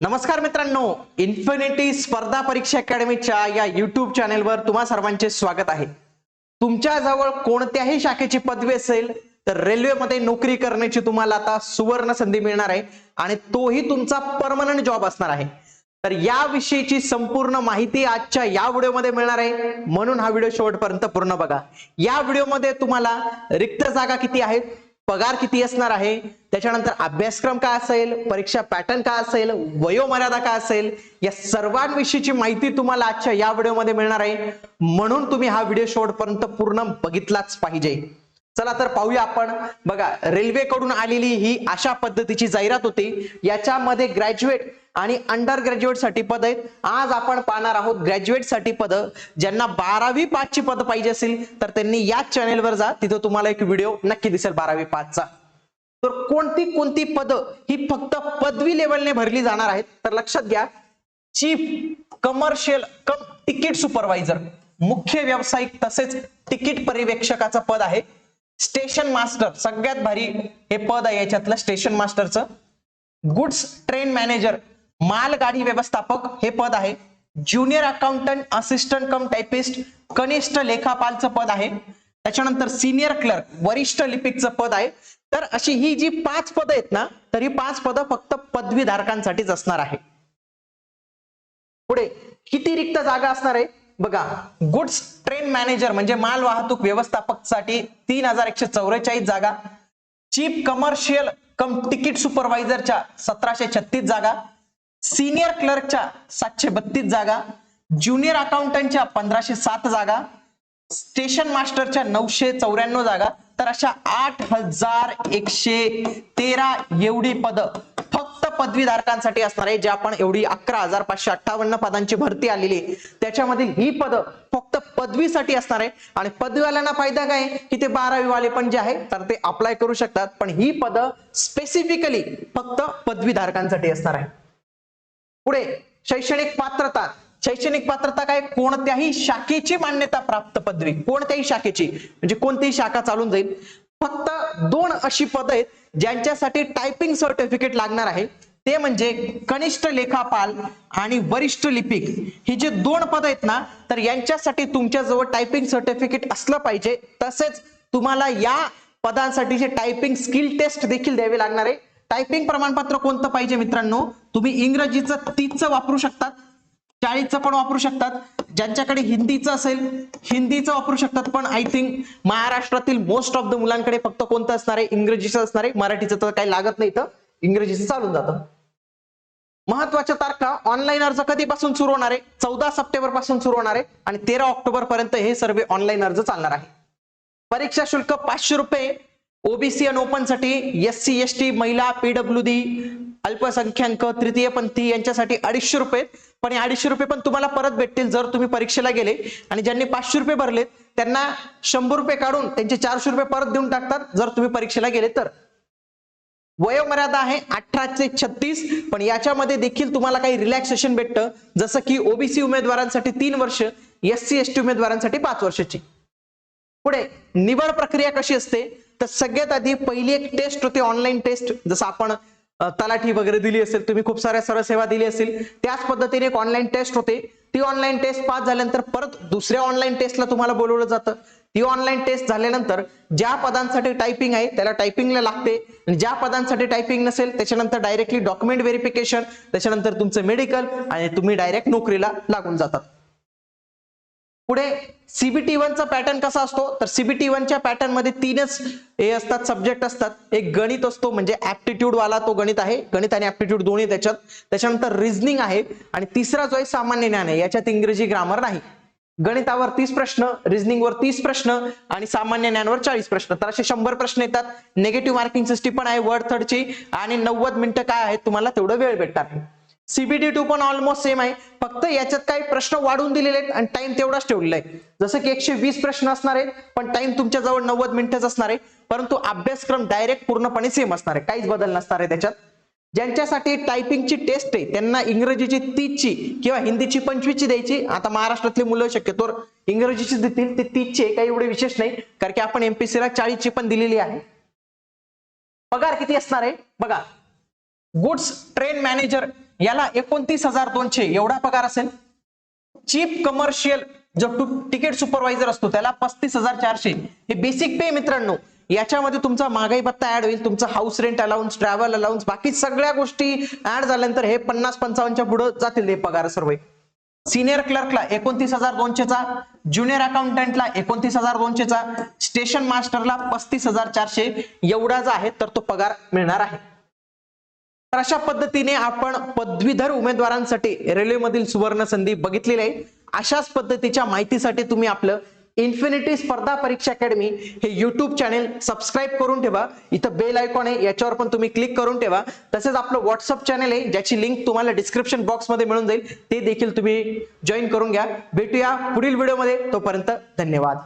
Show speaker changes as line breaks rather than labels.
नमस्कार मित्रांनो इन्फिनिटी स्पर्धा परीक्षा अकॅडमीच्या या युट्यूब चॅनेलवर तुम्हा सर्वांचे स्वागत आहे. तुमच्या जवळ कोणत्याही शाखेची पदवी असेल तर रेल्वेमध्ये नोकरी करण्याची तुम्हाला आता सुवर्ण संधी मिळणार आहे आणि तोही तुमचा परमनंट जॉब असणार आहे. तर याविषयीची संपूर्ण माहिती आजच्या या व्हिडिओमध्ये मिळणार आहे. म्हणून हा व्हिडिओ शेवटपर्यंत पूर्ण बघा. या व्हिडिओमध्ये तुम्हाला रिक्त जागा किती आहेत? पगार किती असणार आहे? त्याच्यानंतर अभ्यासक्रम काय असेल? परीक्षा पॅटर्न काय असेल? वयोमर्यादा काय असेल? या सर्वांविषयीची माहिती तुम्हाला आजच्या या व्हिडिओमध्ये मिळणार आहे. म्हणून तुम्ही हा व्हिडिओ शेवटपर्यंत पूर्ण बघितलाच पाहिजे. चला तर पाहूया आपण. बघा रेल्वेकडून आलेली ही अशा पद्धतीची जाहिरात होती. याच्यामध्ये ग्रॅज्युएट आणि अंडर ग्रॅज्युएटसाठी पद आहेत. आज आपण पाहणार आहोत ग्रॅज्युएटसाठी पद. ज्यांना बारावी पाचची पद पाहिजे असेल तर त्यांनी याच चॅनेलवर जा. तिथं तुम्हाला एक व्हिडिओ नक्की दिसेल बारावी पाचचा. तर कोणती कोणती पद ही फक्त पदवी लेवलने भरली जाणार आहेत? तर लक्षात घ्या chief commercial cum ticket supervisor मुख्य व्यावसायिक तसेच तिकीट पर्यवेक्षकाचं पद आहे. स्टेशन मास्टर सगळ्यात भारी हे पद आहे याच्यातलं स्टेशन मास्टरचं गुड्स ट्रेन मॅनेजर मालगाडी व्यवस्थापक हे पद आहे. Junior accountant assistant cum typist कनिष्ठ लेखापालचं पद आहे. त्याच्यानंतर सिनियर क्लर्क वरिष्ठ लिपिकचं पद आहे. तर अशी ही जी पाच पदं आहेत ना तरी पाच पदं फक्त पदवीधारकांसाठीच असणार आहे. पुढे किती रिक्त जागा असणार आहे? बघा गुड्स ट्रेन मॅनेजर म्हणजे माल वाहतूक व्यवस्थापकसाठी तीन हजार एकशे चौवेचाळीस जागा चीफ कमर्शियल कम तिकीट सुपरवायझरच्या सतराशे छत्तीस जागा सिनियर क्लर्कच्या सातशे बत्तीस जागा ज्युनियर अकाउंटंटच्या पंधराशे सात जागा स्टेशन मास्टरच्या नऊशे चौऱ्याण्णव जागा तर अशा आठ हजार एकशे तेरा एवढी पद पदवीधारकांसाठी असणार आहे जे आपण एवढी अकरा हजार पाचशे अठ्ठावन्न पदांची भरती आलेली आहे. त्याच्यामधील ही पद फक्त पदवीसाठी असणार आहे. आणि पदवीवाल्यांना फायदा काय? की ते बारावी वाले पण जे आहे तर ते अप्लाय करू शकतात. पण ही पद स्पेसिफिकली फक्त पदवीधारकांसाठी असणार आहे. पुढे शैक्षणिक पात्रता. शैक्षणिक पात्रता काय? कोणत्याही शाखेची मान्यता प्राप्त पदवी. कोणत्याही शाखेची. म्हणजे कोणतीही शाखा चालून जाईल. फक्त दोन अशी पद आहेत ज्यांच्यासाठी टायपिंग सर्टिफिकेट लागणार आहे. ते म्हणजे कनिष्ठ लेखापाल आणि वरिष्ठ लिपिक. ही जे दोन पद आहेत ना तर यांच्यासाठी तुमच्याजवळ टायपिंग सर्टिफिकेट असलं पाहिजे. तसेच तुम्हाला या पदांसाठीचे टायपिंग स्किल टेस्ट देखील द्यावे लागणार आहे. टायपिंग प्रमाणपत्र कोणतं पाहिजे मित्रांनो? तुम्ही इंग्रजीचं तीसचं वापरू शकतात चाळीसचं पण वापरू शकतात. ज्यांच्याकडे हिंदीचं असेल हिंदीचं वापरू शकतात. पण आय थिंक महाराष्ट्रातील मोस्ट ऑफ द मुलांकडे फक्त कोणतं असणार आहे? इंग्रजीचं असणार आहे. मराठीचं तर काही लागत नाही तर इंग्रजीचं चालून जातं. महत्त्वाच्या तारखा ऑनलाईन अर्ज कधीपासून सुरू होणार आहे? चौदा सप्टेंबरपासून सुरू होणार आहे आणि तेरा ऑक्टोबर पर्यंत हे सर्व ऑनलाईन अर्ज चालणार आहे. परीक्षा शुल्क पाचशे रुपये ओबीसी आणि ओपनसाठी एस सी एस टी महिला पीडब्ल्यू डी अल्पसंख्याक तृतीय पंथी यांच्यासाठी अडीचशे रुपये. पण हे अडीचशे रुपये पण तुम्हाला परत भेटतील जर तुम्ही परीक्षेला गेले आणि ज्यांनी पाचशे रुपये भरलेत त्यांना शंभर रुपये काढून त्यांचे चारशे रुपये परत देऊन टाकतात जर तुम्ही परीक्षेला गेले तर. वयोमर्यादा आहे अठरा ते छत्तीस पण याच्यामध्ये देखील तुम्हाला काही रिलॅक्सेशन भेटतं. जसं की ओबीसी उमेदवारांसाठी तीन वर्ष एस सी एस टी उमेदवारांसाठी पाच वर्षाची. पुढे निवड प्रक्रिया कशी असते? तर सगळ्यात आधी पहिली एक टेस्ट होते ऑनलाईन टेस्ट जसं आपण तलाठी वगैरे दिली असेल तुम्ही खूप साऱ्या सर्व सेवा दिली असेल त्याच पद्धतीने एक ऑनलाईन टेस्ट होते. ती ऑनलाईन टेस्ट पास झाल्यानंतर परत दुसऱ्या ऑनलाईन टेस्टला तुम्हाला बोलवलं जातं. ती ऑनलाईन टेस्ट झाल्यानंतर ज्या पदांसाठी टायपिंग आहे त्याला टायपिंगला लागते. आणि ज्या पदांसाठी टायपिंग नसेल त्याच्यानंतर डायरेक्टली डॉक्युमेंट व्हेरिफिकेशन त्याच्यानंतर तुमचं मेडिकल आणि तुम्ही डायरेक्ट नोकरीला लागून जातात. पुढे सीबीटी वनचा पॅटर्न कसा असतो? तर सीबीटी वनच्या पॅटर्नमध्ये तीनच हे असतात सब्जेक्ट असतात. एक गणित असतो म्हणजे ऍप्टिट्यूड वाला तो गणित आहे. गणित आणि ऍप्टिट्यूड दोन्ही त्याच्यात. त्याच्यानंतर रिझनिंग आहे. आणि तिसरा जो आहे सामान्य ज्ञान आहे. याच्यात इंग्रजी ग्रामर नाही. गणितावर तीस प्रश्न रिझनिंगवर तीस प्रश्न आणि सामान्य ज्ञानवर चाळीस प्रश्न. तर असे शंभर प्रश्न येतात. निगेटिव्ह मार्किंग सिस्टीम पण आहे वर्ड थर्डची आणि नव्वद मिनिटं काय आहेत तुम्हाला तेवढं वेळ भेटणार सीबीडी टू पण ऑलमोस्ट सेम आहे. फक्त याच्यात काही प्रश्न वाढून दिलेले आहेत आणि टाइम तेवढाच ठेवलेला आहे. जसं की एकशे वीस प्रश्न असणार आहेत पण टाइम तुमच्या जवळ नव्वद मिनिटच असणार आहे. परंतु अभ्यासक्रम डायरेक्ट पूर्णपणे सेम असणार आहे. काहीच बदल नसणार आहे त्याच्यात. ज्यांच्यासाठी टायपिंगची टेस्ट आहे त्यांना इंग्रजीची तीसची किंवा हिंदीची पंचवीसची द्यायची. आता महाराष्ट्रातली मुलं शक्यतोर इंग्रजीची देतील ते तीसची आहे काही एवढे विशेष नाही कारण की आपण एमपीसीला चाळीसची पण दिलेली आहे. पगार किती असणार आहे? बघा गुड्स ट्रेन मॅनेजर याला एकोणतीस हजार दोनशे एवढा पगार असेल. चीफ कमर्शियल जो तिकीट सुपरवायझर असतो त्याला पस्तीस हजार चारशे. हे बेसिक पे मित्रांनो याच्यामध्ये तुमचा महागाई भत्ता ऍड होईल तुमचा house rent allowance travel allowance बाकी सगळ्या गोष्टी ऍड झाल्यानंतर हे पन्नास पंचावन्नच्या पुढे जातील हे पगार सर्व. सिनियर क्लर्कला एकोणतीस हजार दोनशेचा ज्युनियर अकाउंटंटला एकोणतीस हजार दोनशेचा स्टेशन मास्टरला पस्तीस हजार चारशे. एवढा जो आहे तर तो पगार मिळणार आहे. तर अशा पद्धतीने आपण पदवीधर उमेदवारांसाठी रेल्वेमधील सुवर्ण संधी बघितलेली आहे. अशाच पद्धतीच्या माहितीसाठी तुम्ही आपलं इन्फिनिटी स्पर्धा परीक्षा अकॅडमी हे युट्यूब चॅनेल सबस्क्राईब करून ठेवा. इथं बेल आयकॉन आहे याच्यावर पण तुम्ही क्लिक करून ठेवा. तसेच आपलं व्हॉट्सअप चॅनेल आहे ज्याची लिंक तुम्हाला डिस्क्रिप्शन बॉक्समध्ये मिळून जाईल ते देखील तुम्ही जॉईन करून घ्या. भेटूया पुढील व्हिडिओमध्ये तोपर्यंत धन्यवाद.